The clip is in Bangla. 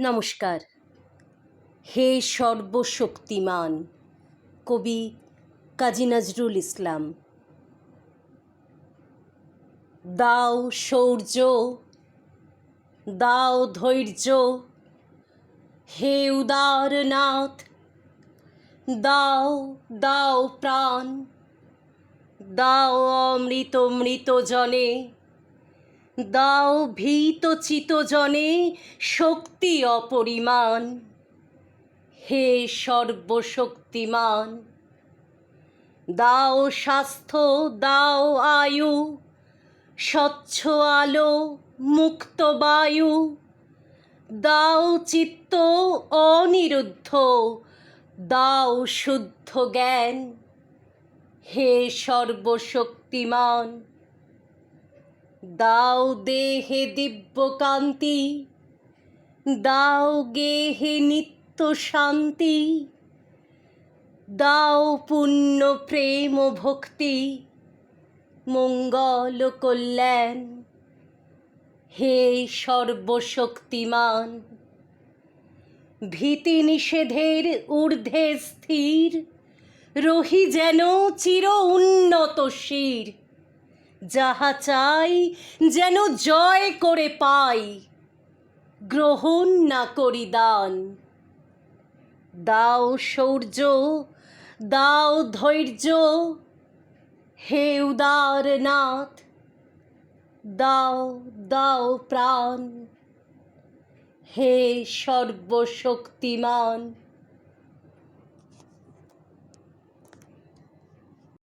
নমস্কার। হে সর্বশক্তিমান কবি কাজী নজরুল ইসলাম। দাও শৌর্য, দাও ধৈর্য, হে উদারনাথ, দাও দাও প্রাণ, দাও অমৃত মৃত জনে। দাও ভীত চিত জনে শক্তি অপরিমাণ। হে সর্বশক্তিমান, দাও স্বাস্থ্য, দাও আয়ু, স্বচ্ছ আলো, মুক্ত বায়ু, দাও চিত্ত অনিরুদ্ধ, দাও শুদ্ধ জ্ঞান। হে সর্বশক্তিমান দাও দেহে দিব্যকান্তি, দাও গেহে নিত্য শান্তি, দাও পুণ্য প্রেম ভক্তি, মঙ্গল কল্যাণ। হে সর্বশক্তিমান, ভীতি নিষেধের ঊর্ধ্বে স্থির, রহি যেন চির উন্নত শির। যাহা চাই যেন জয় করে পাই, গ্রহণ না করি দান। দাও শৌর্য দাও ধৈর্য, হে উদারনাথ দাও দাও প্রাণ, হে সর্বশক্তিমান।